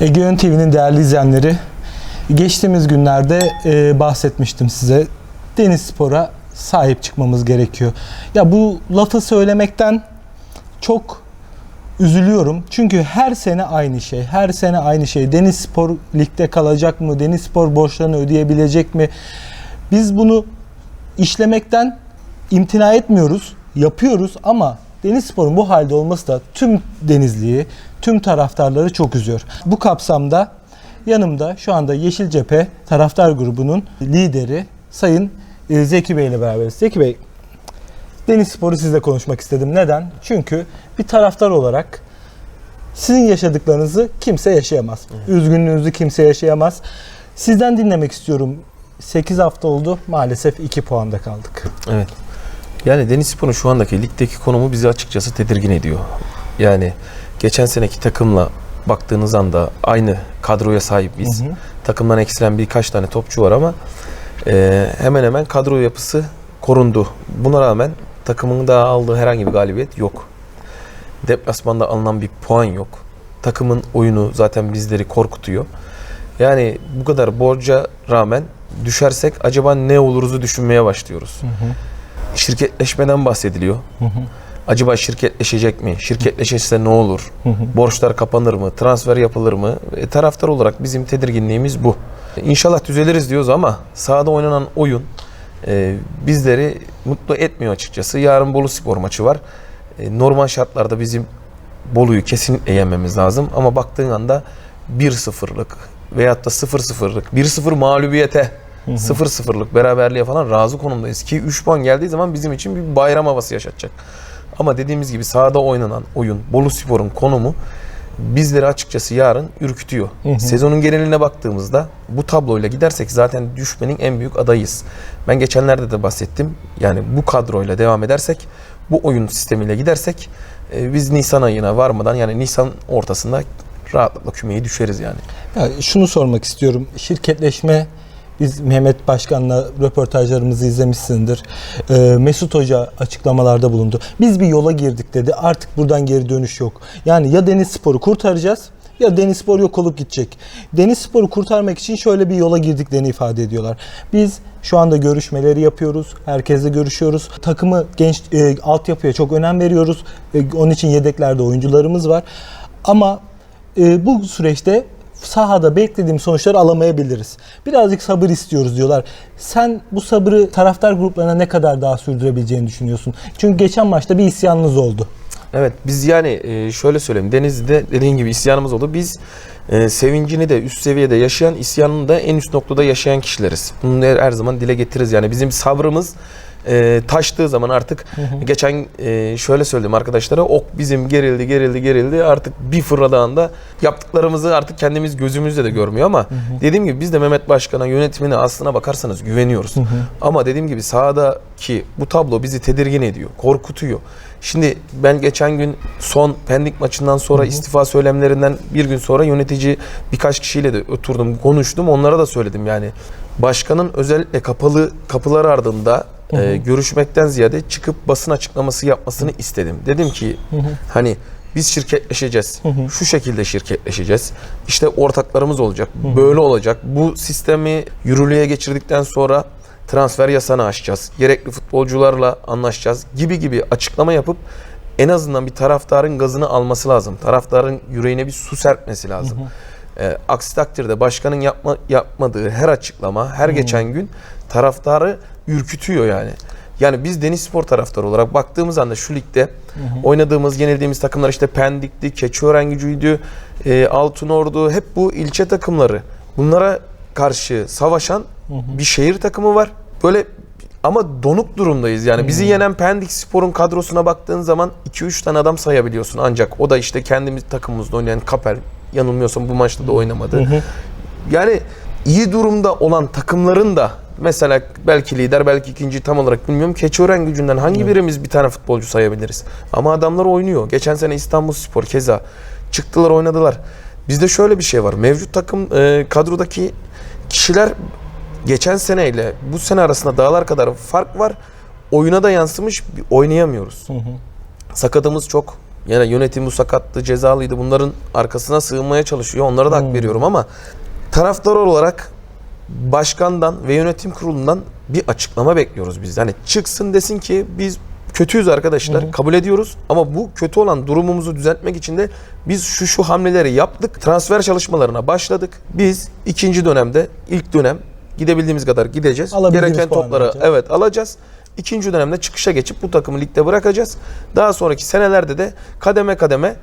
Egeon TV'nin değerli izleyenleri, geçtiğimiz günlerde e, bahsetmiştim size. Deniz spora sahip çıkmamız gerekiyor. Ya bu lafı söylemekten çok üzülüyorum. Çünkü her sene aynı şey. Her sene aynı şey. Deniz spor ligde kalacak mı? Deniz spor borçlarını ödeyebilecek mi? Biz bunu işlemekten imtina etmiyoruz. Yapıyoruz ama Deniz Spor'un bu halde olması da tüm Denizli'yi, tüm taraftarları çok üzüyor. Bu kapsamda yanımda şu anda Yeşil Cephe taraftar grubunun lideri Sayın e, Zeki Bey ile beraberiz. Zeki Bey, Deniz Spor'u sizle konuşmak istedim. Neden? Çünkü bir taraftar olarak sizin yaşadıklarınızı kimse yaşayamaz. Üzgünlüğünüzü kimse yaşayamaz. Sizden dinlemek istiyorum. 8 hafta oldu. Maalesef 2 puanda kaldık. Evet. Yani Deniz Spor'un şu andaki ligdeki konumu bizi açıkçası tedirgin ediyor. Yani geçen seneki takımla baktığınız anda aynı kadroya sahibiz. Hı hı. Takımdan eksilen birkaç tane topçu var ama e, hemen hemen kadro yapısı korundu. Buna rağmen takımın da aldığı herhangi bir galibiyet yok. Deplasmanda alınan bir puan yok. Takımın oyunu zaten bizleri korkutuyor. Yani bu kadar borca rağmen düşersek acaba ne oluruzu düşünmeye başlıyoruz. Şirketleşmeden bahsediliyor. Acaba şirketleşecek mi? Şirketleşirse ne olur? Borçlar kapanır mı? Transfer yapılır mı? E, taraftar olarak bizim tedirginliğimiz bu. İnşallah düzeliriz diyoruz ama sahada oynanan oyun e, bizleri mutlu etmiyor açıkçası. Yarın Bolu Spor maçı var. E, normal şartlarda bizim Bolu'yu kesinlikle yenmemiz lazım ama baktığın anda 1-0'lık veyahut da 0-0'lık 1-0 mağlubiyete 0-0'lık beraberliğe falan razı konumdayız ki 3 puan geldiği zaman bizim için bir bayram havası yaşatacak. Ama dediğimiz gibi sahada oynanan oyun Bolu Spor'un konumu bizleri açıkçası yarın ürkütüyor. Sezonun geneline baktığımızda bu tabloyla gidersek zaten düşmenin en büyük adayız. Ben geçenlerde de bahsettim. Yani bu kadroyla devam edersek, bu oyun sistemiyle gidersek e, biz Nisan ayına varmadan yani Nisan ortasında rahatlıkla kümeye düşeriz yani. Ya şunu sormak istiyorum. Şirketleşme biz Mehmet Başkan'la röportajlarımızı izlemişsindir. Ee, Mesut Hoca açıklamalarda bulundu. Biz bir yola girdik dedi. Artık buradan geri dönüş yok. Yani ya Deniz Spor'u kurtaracağız ya Deniz Spor yok olup gidecek. Deniz Spor'u kurtarmak için şöyle bir yola girdiklerini ifade ediyorlar. Biz şu anda görüşmeleri yapıyoruz. Herkesle görüşüyoruz. Takımı genç e, altyapıya çok önem veriyoruz. E, onun için yedeklerde oyuncularımız var. Ama e, bu süreçte sahada beklediğim sonuçları alamayabiliriz. Birazcık sabır istiyoruz diyorlar. Sen bu sabrı taraftar gruplarına ne kadar daha sürdürebileceğini düşünüyorsun? Çünkü geçen maçta bir isyanınız oldu. Evet biz yani e, şöyle söyleyeyim Denizli'de dediğin gibi isyanımız oldu. Biz e, sevincini de üst seviyede yaşayan, isyanını da en üst noktada yaşayan kişileriz. Bunu her, her zaman dile getiririz. Yani bizim sabrımız e, taştığı zaman artık geçen e, şöyle söyledim arkadaşlara ok bizim gerildi gerildi gerildi artık bir fırladığında yaptıklarımızı artık kendimiz gözümüzle de görmüyor ama dediğim gibi biz de Mehmet Başkan'a yönetimine aslına bakarsanız güveniyoruz. Ama dediğim gibi sahadaki bu tablo bizi tedirgin ediyor, korkutuyor. Şimdi ben geçen gün son Pendik maçından sonra istifa söylemlerinden bir gün sonra yönetici birkaç kişiyle de oturdum, konuştum. Onlara da söyledim yani. Başkanın özellikle kapalı kapılar ardında e, görüşmekten ziyade çıkıp basın açıklaması yapmasını istedim. Dedim ki hani biz şirketleşeceğiz. Şu şekilde şirketleşeceğiz. İşte ortaklarımız olacak. Böyle olacak. Bu sistemi yürürlüğe geçirdikten sonra transfer yasağını aşacağız. Gerekli futbolcularla anlaşacağız gibi gibi açıklama yapıp en azından bir taraftarın gazını alması lazım. Taraftarın yüreğine bir su serpmesi lazım. Ee, aksi takdirde başkanın yapma, yapmadığı her açıklama, her geçen gün taraftarı ürkütüyor yani. Yani biz Deniz Spor taraftarı olarak baktığımız anda şu ligde oynadığımız, yenildiğimiz takımlar işte Pendik'ti, Keçiören gücüydü, e, Altınordu hep bu ilçe takımları. Bunlara karşı savaşan bir şehir takımı var. Böyle ama donuk durumdayız. Yani bizi yenen Pendik Spor'un kadrosuna baktığın zaman 2-3 tane adam sayabiliyorsun. Ancak o da işte kendimiz takımımızda oynayan Kaper yanılmıyorsam bu maçta da oynamadı. Yani iyi durumda olan takımların da mesela belki lider belki ikinci tam olarak bilmiyorum. Keçiören gücünden hangi birimiz bir tane futbolcu sayabiliriz? Ama adamlar oynuyor. Geçen sene İstanbul Spor keza çıktılar oynadılar. Bizde şöyle bir şey var. Mevcut takım e, kadrodaki kişiler geçen seneyle bu sene arasında dağlar kadar fark var. Oyuna da yansımış oynayamıyoruz. Sakatımız çok. Yani yönetim bu sakattı, cezalıydı. Bunların arkasına sığınmaya çalışıyor. Onlara da hak Hmm. veriyorum ama taraftar olarak başkandan ve yönetim kurulundan bir açıklama bekliyoruz biz. Yani çıksın desin ki biz kötüyüz arkadaşlar. Kabul ediyoruz ama bu kötü olan durumumuzu düzeltmek için de biz şu şu hamleleri yaptık. Transfer çalışmalarına başladık. Biz ikinci dönemde ilk dönem gidebildiğimiz kadar gideceğiz. Alabildiğimiz Gereken puanı topları alacağız. evet alacağız. İkinci dönemde çıkışa geçip bu takımı ligde bırakacağız. Daha sonraki senelerde de kademe kademe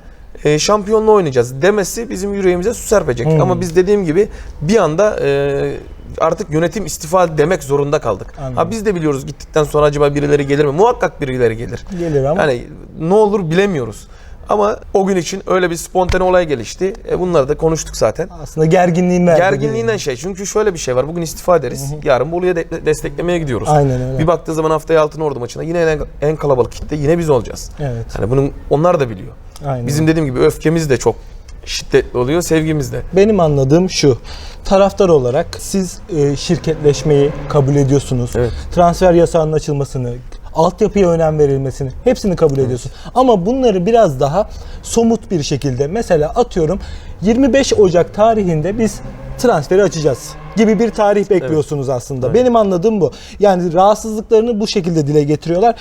e, şampiyonluğu oynayacağız demesi bizim yüreğimize su serpecek. Hmm. Ama biz dediğim gibi bir anda e, artık yönetim istifa demek zorunda kaldık. Anladım. Ha biz de biliyoruz gittikten sonra acaba birileri gelir mi? Muhakkak birileri gelir. Gelir ama Yani ne olur bilemiyoruz. Ama o gün için öyle bir spontane olay gelişti. E, bunları da konuştuk zaten. aslında gerginliğin verdiği Gerginliğinden şey. Çünkü şöyle bir şey var. Bugün istifa ederiz. Yarın Bolu'ya de- desteklemeye gidiyoruz. Aynen öyle. Bir baktığı zaman haftaya Altın Ordu maçına yine en, en kalabalık kitle yine biz olacağız. Evet. Hani bunun onlar da biliyor. Aynen. Bizim dediğim gibi öfkemiz de çok şiddetli oluyor, sevgimiz de. Benim anladığım şu. Taraftar olarak siz e, şirketleşmeyi kabul ediyorsunuz. Evet. Transfer yasağının açılmasını, altyapıya önem verilmesini hepsini kabul ediyorsun. Ama bunları biraz daha somut bir şekilde mesela atıyorum 25 Ocak tarihinde biz transferi açacağız gibi bir tarih bekliyorsunuz aslında. Benim anladığım bu. Yani rahatsızlıklarını bu şekilde dile getiriyorlar.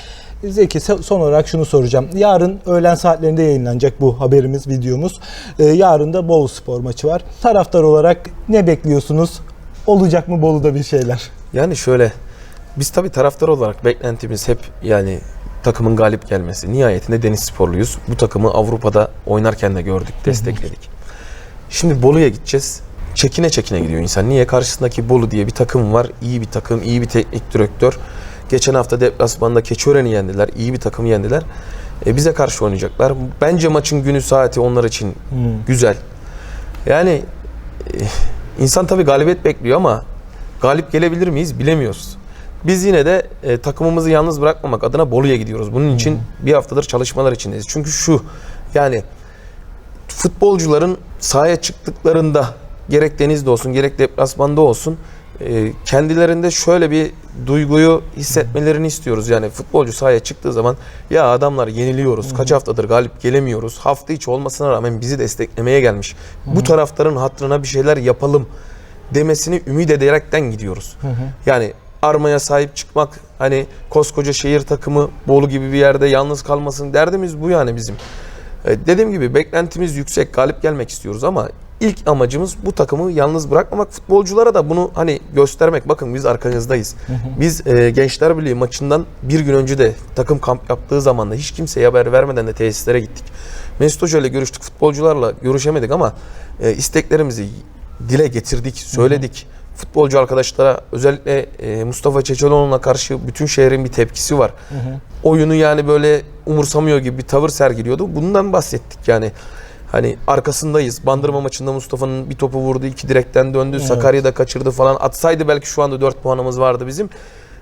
Zeki son olarak şunu soracağım. Yarın öğlen saatlerinde yayınlanacak bu haberimiz, videomuz. Ee, yarın da Bolu Spor maçı var. Taraftar olarak ne bekliyorsunuz? Olacak mı Bolu'da bir şeyler? Yani şöyle biz tabii taraftar olarak beklentimiz hep yani takımın galip gelmesi. Nihayetinde Deniz Sporluyuz. Bu takımı Avrupa'da oynarken de gördük, destekledik. Şimdi Bolu'ya gideceğiz. Çekine çekine gidiyor insan. Niye? Karşısındaki Bolu diye bir takım var. İyi bir takım, iyi bir teknik direktör. Geçen hafta deplasmanda Keçiören'i yendiler. iyi bir takımı yendiler. E, bize karşı oynayacaklar. Bence maçın günü saati onlar için güzel. Yani e, insan tabii galibiyet bekliyor ama galip gelebilir miyiz bilemiyoruz. Biz yine de e, takımımızı yalnız bırakmamak adına Bolu'ya gidiyoruz. Bunun için bir haftadır çalışmalar içindeyiz. Çünkü şu yani futbolcuların sahaya çıktıklarında gerek denizde olsun gerek deplasmanda olsun e, kendilerinde şöyle bir duyguyu hissetmelerini istiyoruz. Yani futbolcu sahaya çıktığı zaman ya adamlar yeniliyoruz. Kaç haftadır galip gelemiyoruz. Hafta içi olmasına rağmen bizi desteklemeye gelmiş. Bu taraftarın hatırına bir şeyler yapalım demesini ümit ederekten gidiyoruz. Yani armaya sahip çıkmak hani koskoca şehir takımı Bolu gibi bir yerde yalnız kalmasın derdimiz bu yani bizim. E, Dediğim gibi beklentimiz yüksek, galip gelmek istiyoruz ama ilk amacımız bu takımı yalnız bırakmamak. Futbolculara da bunu hani göstermek. Bakın biz arkanızdayız. Biz e, Gençler Birliği maçından bir gün önce de takım kamp yaptığı zaman da hiç kimseye haber vermeden de tesislere gittik. Mesut Hoca ile görüştük. Futbolcularla görüşemedik ama e, isteklerimizi dile getirdik, söyledik. Futbolcu arkadaşlara özellikle e, Mustafa Çeçeloğlu'na karşı bütün şehrin bir tepkisi var oyunu yani böyle umursamıyor gibi bir tavır sergiliyordu. Bundan bahsettik yani. Hani arkasındayız. Bandırma maçında Mustafa'nın bir topu vurdu, iki direkten döndü. Sakarya'da kaçırdı falan. Atsaydı belki şu anda 4 puanımız vardı bizim.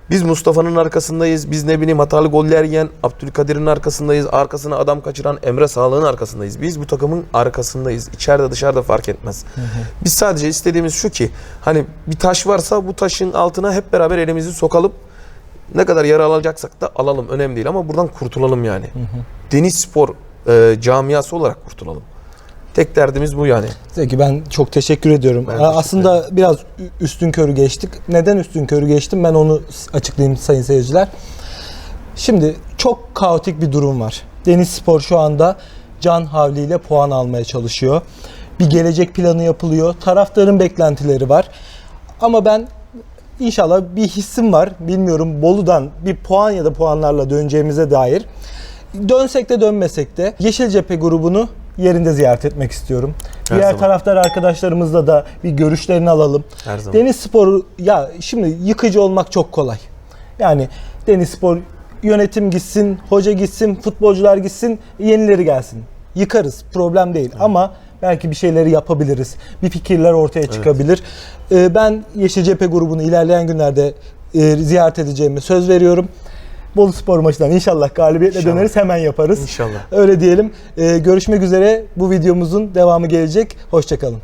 Biz Mustafa'nın arkasındayız. Biz ne bileyim hatalı goller yiyen Abdülkadir'in arkasındayız. Arkasına adam kaçıran Emre Sağlık'ın arkasındayız. Biz bu takımın arkasındayız. İçeride dışarıda fark etmez. Biz sadece istediğimiz şu ki hani bir taş varsa bu taşın altına hep beraber elimizi sokalım. Ne kadar yara alacaksak da alalım önemli değil ama buradan kurtulalım yani. Deniz spor e, camiası olarak kurtulalım. Tek derdimiz bu yani. Zeki ben çok teşekkür ediyorum. Ben Aa, teşekkür Aslında biraz üstün körü geçtik. Neden üstün körü geçtim ben onu açıklayayım sayın seyirciler. Şimdi çok kaotik bir durum var. Deniz Spor şu anda can havliyle puan almaya çalışıyor. Bir gelecek planı yapılıyor. Taraftarın beklentileri var. Ama ben inşallah bir hissim var. Bilmiyorum Bolu'dan bir puan ya da puanlarla döneceğimize dair. Dönsek de dönmesek de Yeşil Cephe grubunu yerinde ziyaret etmek istiyorum. Her Diğer zaman. taraftar arkadaşlarımızla da bir görüşlerini alalım. Her zaman. Deniz Sporu ya şimdi yıkıcı olmak çok kolay. Yani Deniz Spor yönetim gitsin, hoca gitsin, futbolcular gitsin, yenileri gelsin. Yıkarız, problem değil. Ama belki bir şeyleri yapabiliriz. Bir fikirler ortaya çıkabilir. Ee, ben Yeşil Cephe grubunu ilerleyen günlerde e, ziyaret edeceğimi söz veriyorum. Bolu Spor maçından inşallah galibiyetle İnşallah. döneriz hemen yaparız. İnşallah. Öyle diyelim. Ee, görüşmek üzere. Bu videomuzun devamı gelecek. Hoşçakalın.